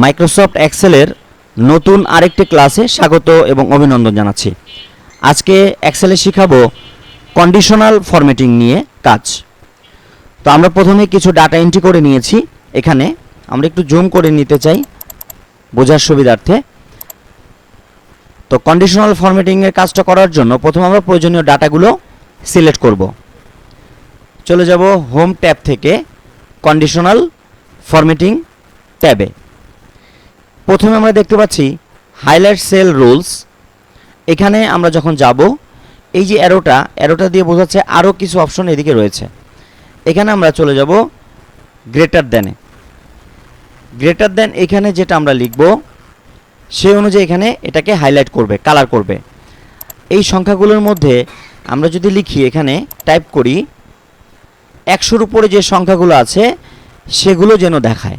Microsoft এক্সেলের নতুন আরেকটি ক্লাসে স্বাগত এবং অভিনন্দন জানাচ্ছি। আজকে এক্সেলে শিখাবো কন্ডিশনাল ফরম্যাটিং নিয়ে কাজ। তো আমরা প্রথমে কিছু ডাটা এন্ট্রি করে নিয়েছি। এখানে আমরা একটু জুম করে নিতে চাই বোঝার সুবিধার্থে। তো কন্ডিশনাল ফরম্যাটিংয়ের কাজটা করার জন্য প্রথমে আমরা প্রয়োজনীয় ডাটাগুলো সিলেক্ট করব। চলে যাব হোম ট্যাব থেকে কন্ডিশনাল ফরম্যাটিং ট্যাবে প্রথমে আমরা দেখতে পাচ্ছি হাইলাইট সেল রুলস। এখানে আমরা যখন যাব, এই যে অ্যারোটা অ্যারোটা দিয়ে বোঝাচ্ছে আরও কিছু অপশন এদিকে রয়েছে। এখানে আমরা চলে যাব গ্রেটার দেনে গ্রেটার দেন এখানে যেটা আমরা লিখব সেই অনুযায়ী এখানে এটাকে হাইলাইট করবে, কালার করবে। এই সংখ্যাগুলোর মধ্যে আমরা যদি লিখি, এখানে টাইপ করি, একশোর উপরে যে সংখ্যাগুলো আছে, সেগুলো যেন দেখায়।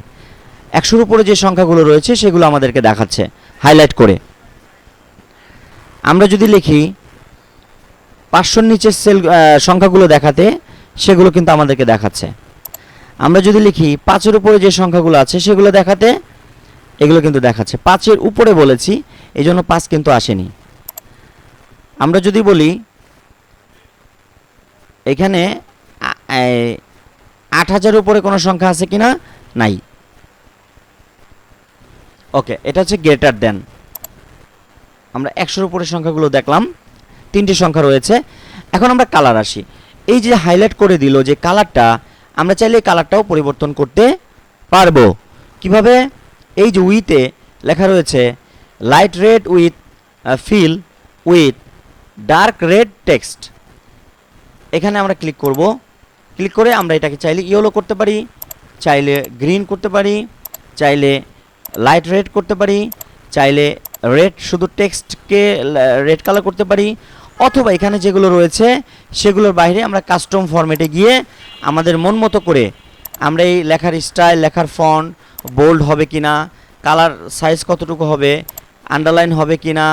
একশোর উপরে যে সংখ্যাগুলো রয়েছে, সেগুলো আমাদেরকে দেখাচ্ছে। হাইলাইট করে। আমরা যদি লিখি, পাঁচশোর নিচের সেল সংখ্যাগুলো দেখাতে, সেগুলো কিন্তু আমাদেরকে দেখাচ্ছে। আমরা যদি লিখি, পাঁচের উপরে যে সংখ্যাগুলো আছে, সেগুলো দেখাতে, এগুলো কিন্তু দেখাচ্ছে। পাঁচের উপরে বলেছি এই জন্য পাঁচ কিন্তু আসেনি। আমরা যদি বলি, এখানে আট হাজার উপরে কোনো সংখ্যা আছে কিনা? নাই। ওকে এটা হচ্ছে গ্রেটার দেন আমরা একশোর উপরে সংখ্যাগুলো দেখলাম। তিনটি সংখ্যা রয়েছে। এখন আমরা কালার আসি। এই যে হাইলাইট করে দিল যে কালারটা আমরা চাইলে এই কালারটাও পরিবর্তন করতে পারব। কীভাবে? এই যে উইতে লেখা রয়েছে light red with fill with dark red text এখানে আমরা ক্লিক করব। ক্লিক করে আমরা এটাকে চাইলে ইয়েলো করতে পারি, চাইলে গ্রিন করতে পারি, চাইলে লাইট রেড করতে পারি, চাইলে রেড শুধু টেক্সটকে রেড কালার করতে পারি, অথবা এখানে যেগুলো রয়েছে, সেগুলোর বাইরে আমরা কাস্টম ফরম্যাটে গিয়ে আমাদের মন মতো করে আমরা এই লেখার স্টাইল লেখার ফন্ট বোল্ড হবে কিনা কালার সাইজ কতটুকু হবে আন্ডারলাইন হবে কিনা,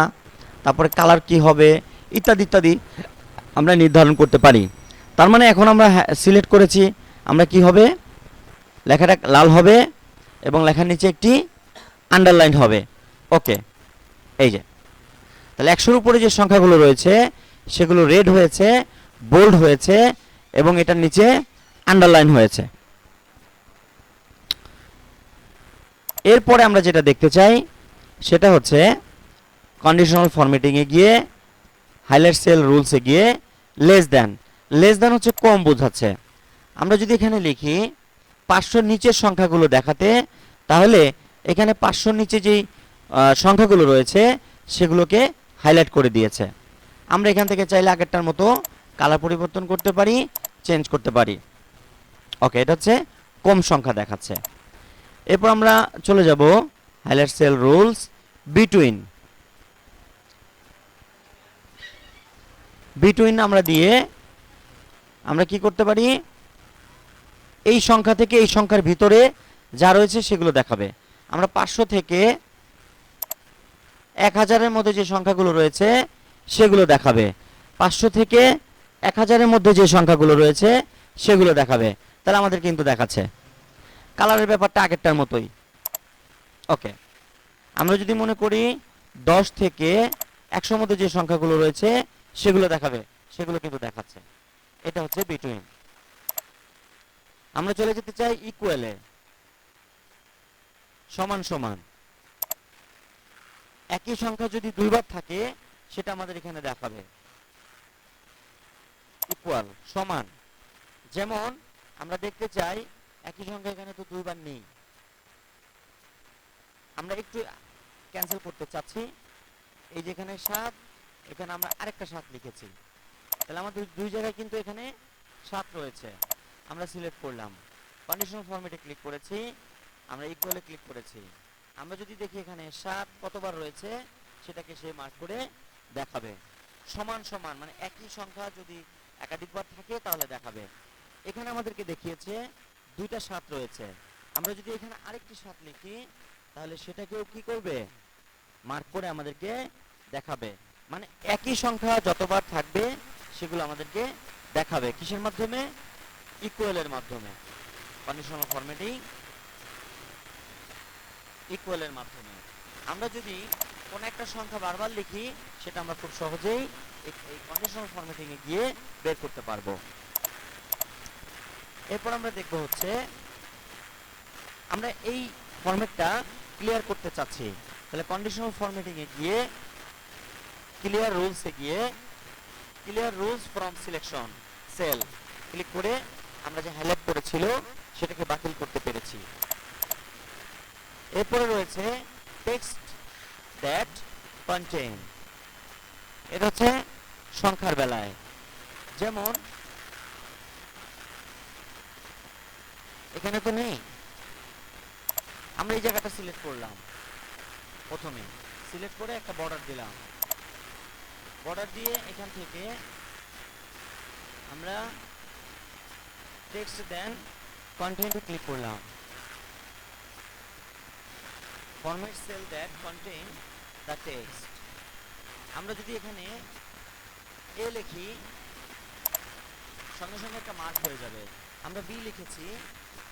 তারপরে কালার কি হবে, ইত্যাদি ইত্যাদি আমরা নির্ধারণ করতে পারি। তার মানে এখন আমরা সিলেক্ট করেছি, আমরা কি হবে, লেখাটা লাল হবে এবং লেখার নিচে একটি আন্ডারলাইন হবে। ওকে এই যে। তাহলে একশোর উপরে যে সংখ্যাগুলো রয়েছে, সেগুলো রেড হয়েছে বোল্ড হয়েছে, এবং এটার নিচে আন্ডারলাইন হয়েছে। এরপরে আমরা যেটা দেখতে চাই, সেটা হচ্ছে কন্ডিশনাল ফরম্যাটিংয়ে গিয়ে হাইলাইট সেল রুলসে গিয়ে লেস দেন লেস দেন হচ্ছে কম বোঝাচ্ছে। আমরা যদি এখানে লিখি, পাঁচশোর নিচের সংখ্যাগুলো দেখাতে, তাহলে এখানে পাঁচশোর নিচে যেই সংখ্যাগুলো রয়েছে, সেগুলোকে হাইলাইট করে দিয়েছে। আমরা এখান থেকে চাইলে আগেরটার মতো কালার পরিবর্তন করতে পারি চেঞ্জ করতে পারি। ওকে এটা হচ্ছে কম সংখ্যা দেখাচ্ছে। এরপর আমরা চলে যাব highlight cell rules between between আমরা দিয়ে আমরা কি করতে পারি? এই সংখ্যা থেকে এই সংখ্যার ভিতরে যা রয়েছে সেগুলো দেখাবে। আমরা পাঁচশো থেকে এক হাজারের মধ্যে যে সংখ্যাগুলো রয়েছে, সেগুলো দেখাবে। পাঁচশো থেকে এক হাজারের মধ্যে যে সংখ্যাগুলো রয়েছে, সেগুলো দেখাবে। তাহলে আমাদের কিন্তু দেখাচ্ছে। কালারের ব্যাপারটা আগেরটার মতোই। ওকে। আমরা যদি মনে করি দশ থেকে একশোর মধ্যে যে সংখ্যাগুলো রয়েছে, সেগুলো দেখাবে। সেগুলো কিন্তু দেখাচ্ছে। এটা হচ্ছে বিটুইন আমরা চলে যেতে চাই ইকুয়ালে সমান সমান। একই সংখ্যা যদি দুইবার থাকে, সেটা আমাদের এখানে দেখাবে। ইকুয়াল সমান। যেমন, আমরা দেখতে চাই, একই সংখ্যা এখানে তো দুইবার নেই। আমরা একটু ক্যান্সেল করতে চাচ্ছি। এই যেখানে সাত, এখানে আমরা আরেকটা সাত লিখেছি। তাহলে আমাদের দুই জায়গায় কিন্তু এখানে সাত রয়েছে। আমরা সিলেক্ট করলাম। কন্ডিশনাল ফরম্যাটে ক্লিক করেছি। আমরা ইকুয়ালে ক্লিক করেছি। আমরা যদি দেখি এখানে সাত কতবার রয়েছে, সেটাকে সে মার্ক করে দেখাবে। সমান সমান মানে একই সংখ্যা যদি একাধিকবার থাকে তাহলে দেখাবে। এখানে আমাদেরকে দেখিয়েছে দুইটা সাত রয়েছে। আমরা যদি এখানে আরেকটি সাত লিখি, তাহলে সেটাকেও কি করবে? মার্ক করে আমাদেরকে দেখাবে। মানে একই সংখ্যা যতবার থাকবে, সেগুলো আমাদেরকে দেখাবে। কিসের মাধ্যমে? ইকুয়ালের মাধ্যমে। কন্ডিশনাল ফরম্যাটিং ইকুয়ালের মাধ্যমে। আমরা যদি কোনো একটা সংখ্যা বারবার লিখি, সেটা আমরা খুব সহজেই এই- কন্ডিশনাল ফরম্যাটিং এ গিয়ে বের করতে পারব। এরপর আমরা দেখব হচ্ছে, আমরা এই ফরম্যাটটা ক্লিয়ার করতে চাচ্ছি। তাহলে কন্ডিশনাল ফরম্যাটিং এ গিয়ে ক্লিয়ার রুলস গিয়ে clear rules from selection cell click করে আমরা যে হাইলাইট করেছিল, সেটাকে বাতিল করতে পেরেছি। এরপরে রয়েছে টেক্সট দ্যাট কন্টেইন এটা হচ্ছে সংখ্যার বেলায়। যেমন, এখানে তো নেই। আমরা এই জায়গাটা সিলেক্ট করলাম। প্রথমে সিলেক্ট করে একটা বর্ডার দিলাম। বর্ডার দিয়ে এখান থেকে আমরা টেক্সট দেন কন্টেন্টে ক্লিক করলাম। Format cell that contain the text আমরা যদি এখানে এ লিখি, সঙ্গে সঙ্গে একটা মার্ক হয়ে যাবে। আমরা বি লিখেছি,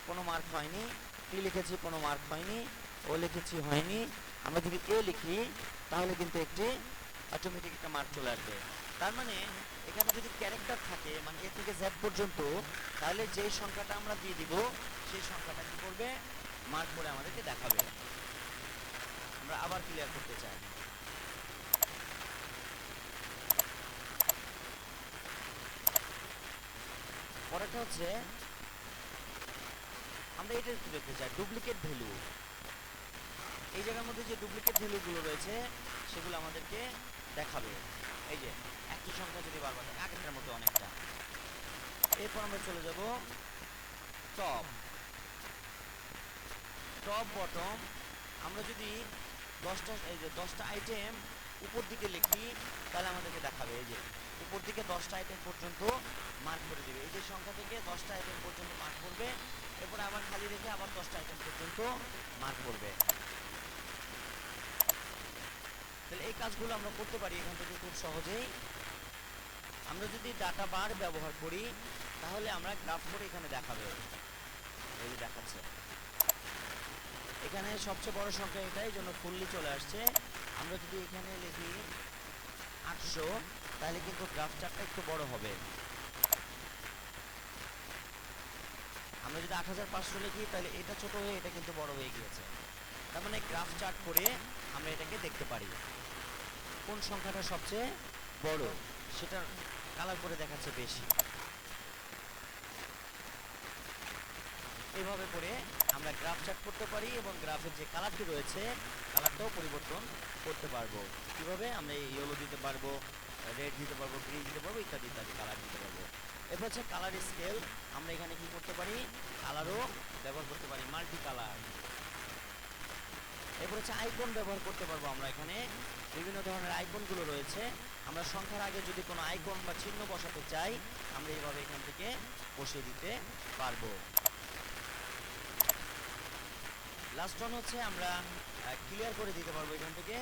কোনো মার্ক হয়নি। টি লিখেছি, কোনো মার্ক হয়নি। ও লিখেছি, হয়নি। আমরা যদি এ লিখি, তাহলে কিন্তু একটি অটোমেটিক একটা মার্ক চলে আসবে। তার মানে এখানে যদি ক্যারেক্টার থাকে মানে এ থেকে জেড পর্যন্ত, তাহলে যেই সংখ্যাটা আমরা দিয়ে দিব, সেই সংখ্যাটা কি করবে? মার্ক করে আমাদেরকে দেখাবে। আমরা আবার ক্লিয়ার করতে চাই। পরেরটা হচ্ছে, আমরা এটা একটু দেখতে চাই ডুপ্লিকেট ভ্যালু এই জায়গার মধ্যে যে ডুপ্লিকেট ভ্যালুগুলো রয়েছে, সেগুলো আমাদেরকে দেখাবে। এই যে, একই সংখ্যা যদি বারবার আগেরটার মতো অনেকটা। এরপর আমরা চলে যাব টপ টপ বটম আমরা যদি দশটা এই যে দশটা আইটেম উপর দিকে লিখি তাহলে আমাদেরকে দেখাবে, এই যে উপর দিকে দশটা আইটেম পর্যন্ত মার্ক করে দিবে। এই যে সংখ্যা থেকে দশটা আইটেম পর্যন্ত মার্ক করবে, এরপর আবার খালি রেখে আবার দশটা আইটেম পর্যন্ত মার্ক করবে। তাহলে এই কাজগুলো আমরা করতে পারি এখান থেকে খুব সহজেই। আমরা যদি ডাটা বার ব্যবহার করি, তাহলে আমরা গ্রাফ করে এখানে দেখাবে। এই দেখাচ্ছে। এখানে সবচেয়ে বড় সংখ্যা এটাই জন্য ফুললি চলে আসছে। আমরা যদি এখানে লিখি আটশো, তাহলে কিন্তু গ্রাফ চার্টটা একটু বড় হবে। আমরা যদি আট হাজার পাঁচশো লিখি, তাহলে এটা ছোট হয়ে এটা কিন্তু বড় হয়ে গিয়েছে। তার মানে গ্রাফ চার্ট করে আমরা এটাকে দেখতে পারি। কোন সংখ্যাটা সবচেয়ে বড়? সেটা কালার করে দেখাচ্ছে বেশি। এইভাবে করে আমরা গ্রাফ চার্ট করতে পারি এবং গ্রাফের যে কালারটি রয়েছে কালারটাও পরিবর্তন করতে পারব। কীভাবে? আমরা ইয়েলো দিতে পারব রেড দিতে পারব গ্রিন দিতে পারব, ইত্যাদি ইত্যাদি কালার দিতে পারব। এরপর হচ্ছে কালার স্কেল আমরা এখানে কি করতে পারি? কালারও ব্যবহার করতে পারি মাল্টি কালার এরপর হচ্ছে আইকন ব্যবহার করতে পারব আমরা এখানে। বিভিন্ন ধরনের আইকনগুলো রয়েছে। আমরা সংখ্যার আগে যদি কোনো আইকন বা চিহ্ন বসাতে চাই, আমরা এইভাবে এখান থেকে বসিয়ে দিতে পারব। লাস্ট ওয়ান হচ্ছে আমরা ক্লিয়ার করে দিতে পারব এখান থেকে।